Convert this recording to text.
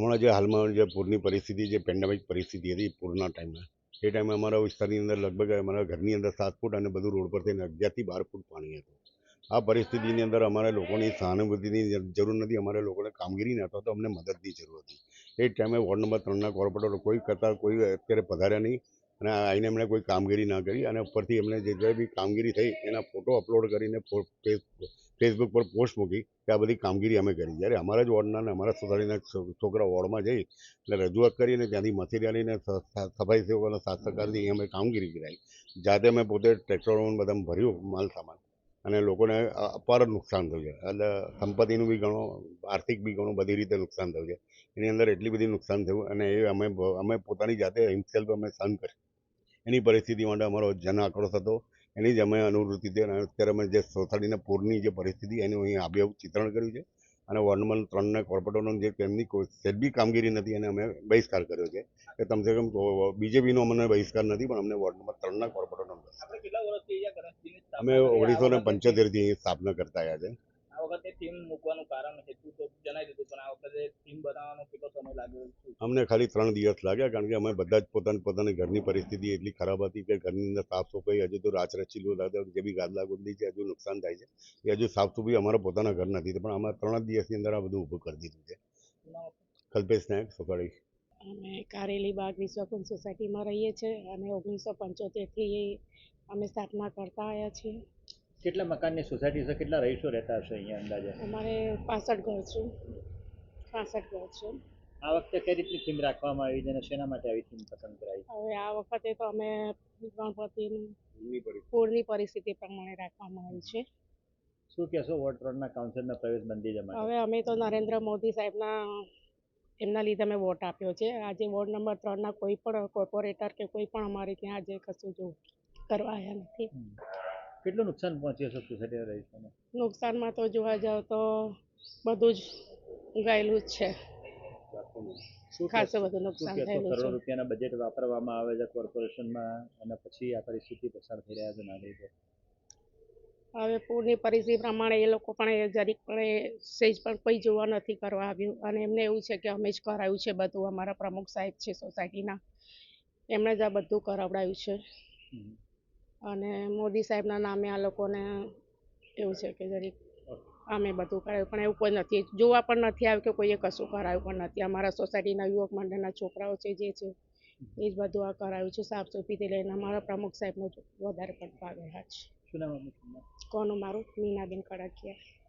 હમણાં જે હાલમાં જે પૂરની પરિસ્થિતિ, જે પેન્ડેમિક પરિસ્થિતિ હતી પૂરના ટાઈમે એ ટાઈમે અમારા વિસ્તારની અંદર લગભગ અમારા ઘરની અંદર સાત ફૂટ અને બધું રોડ પર થઈને અગિયારથી બાર ફૂટ પાણી હતું. આ પરિસ્થિતિની અંદર અમારે લોકોની સહાનુભૂતિની જરૂર નથી. અમારે લોકોને કામગીરી અથવા તો અમને મદદની જરૂર હતી. એ ટાઈમે વોર્ડ નંબર ત્રણના કોર્પોરેટરો કોઈ કરતાં કોઈ અત્યારે પધાર્યા નહીં અને આવીને એમણે કોઈ કામગીરી ના કરી અને ઉપરથી એમણે જે જે બી કામગીરી થઈ એના ફોટો અપલોડ કરીને ફેસ- ફેસબુક પર પોસ્ટ મૂકી કે આ બધી કામગીરી અમે કરી. જ્યારે અમારા જ વોર્ડના અને અમારા સોસાયટીના છોકરા વોર્ડમાં જઈ એટલે રજૂઆત કરીને ત્યાંથી સ- સફાઈ સેવકોના સાથ સહકારથી અમે કામગીરી કરાવી જાતે અમે પોતે ટ્રેક્ટરોમાં બધા ભર્યું માલ સામાન અને લોકોને અપાર નુકસાન થયું છે. એટલે સંપત્તિનું બી ઘણું, આર્થિક બી ઘણું બધી રીતે નુકસાન થયું છે. એની અંદર એટલી બધી નુકસાન થયું અને એ અમે અમે પોતાની જાતે હિમસેલ્ફ અમે સહન કરી એની પરિસ્થિતિ માટે અમારો જન આક્રોશ હતો. એની જ અમે અનુવૃત્તિ હતી અને અત્યારે અમે જે સોસાયટીના પૂરની જે પરિસ્થિતિ એનું અહીં આબેહૂબ ચિત્રણ કર્યું છે. અને વોર્ડ નંબર ત્રણના કોર્પોરેટરનો જે તેમની કોઈ બી કામગીરી નથી એને અમે બહિષ્કાર કર્યો છે. કે કમસે કમ બીજેપીનો અમને બહિષ્કાર નથી પણ અમને વોર્ડ નંબર ત્રણના કોર્પોરેટરનો અમે ઓગણીસો ને પંચોતેરથી અહીં સ્થાપના કરતા આવ્યા છે. વખતે થીમ મૂકવાનું કારણ હેતુ તો જણાવી દીધું પણ આ વખતે થીમ બનાવવાનો કેટલો સમય લાગ્યો અમને ખાલી ત્રણ દિવસ લાગ્યા કારણ કે અમે બધા જ પોતાની પોતાની ઘરની પરિસ્થિતિ એટલી ખરાબ હતી કે ઘરની અંદર સાફ સફાઈ હજુ તો રાચરચીલું લાગે જે બી ગાદલા ગુંદી છે હજુ નુકસાન થાય છે. એ હજુ સાફ સફાઈ અમારા પોતાના ઘર નથી પણ અમે ત્રણ જ દિવસની અંદર આ બધું ઊભું કરી દીધું છે? કલ્પેશ નાયક સોકાળી. અમે કારેલી બાગ વિશ્વકુંજ સોસાયટીમાં રહીએ છીએ અને ઓગણીસો પંચોતેરથી અમે સ્થાપના કરતા આવ્યા છીએ. કેટલા મકાનની સોસાયટી છે? કેટલા રહીશો રહેતા હશે અહીંયા અંદાજે? અમારે પાસઠ ઘર છે. પાસઠ ઘર છે. આ વખતે કઈ રીતની થીમ રાખવામાં આવી છે અને શેના માટે આવી થીમ પસંદ કરાઈ? હવે આ વખતે તો અમે ગણપતિની પૂરની પરિસ્થિતિ. પ્રમાણે રાખવામાં આવી છે. શું કહેશો વોર્ડ ત્રણના કાઉન્સિલના પ્રવેશ બંધી જમા હવે અમે તો નરેન્દ્ર મોદી સાહેબના એમના લીધે અમે વોટ આપ્યો છે. આજે વોર્ડ નંબર ત્રણના કોઈ પણ કોર્પોરેટર કે કોઈ પણ અમારે ત્યાં આજે કશું જો કરવા આવ્યા નથી. કેટલું નુકસાન પહોંચ્યું છે રહીશોને નુકસાનમાં તો જોવા જાવ તો બધું જ ઉગાયેલું જ છે. ખાસું બધું નુકસાન થયેલું કરોડો છે. રૂપિયાના બજેટ વાપરવામાં આવે છે કોર્પોરેશનમાં અને પછી આ પરિસ્થિતિ પસાર થઈ રહ્યા છે નાગરિકો? હવે પૂરની પરિસ્થિતિ પ્રમાણે એ લોકો પણ એ જરીક પણ એ સહેજ પણ કોઈ જોવા નથી કરવા આવ્યું. અને એમને એવું છે કે અમે જ કરાયું છે બધું. અમારા પ્રમુખ સાહેબ છે સોસાયટીના. એમણે જ આ બધું કરાવડાવ્યું છે. અને મોદી સાહેબના નામે આ લોકોને એવું છે કે જરીક અમે બધું કરાવ્યું. પણ એવું કોઈ નથી. જોવા પણ નથી આવ્યું કે કોઈએ કશું કરાવ્યું પણ નથી. અમારા સોસાયટીના યુવક મંડળના છોકરાઓ છે જે છે એ જ બધું આ કરાવ્યું છે. સાફ સફાઈથી લઈને અમારા પ્રમુખ સાહેબનો વધારે પણ ભાગ રહ્યા છે. કોનું મારું? મીનાબેન કડાકિયા.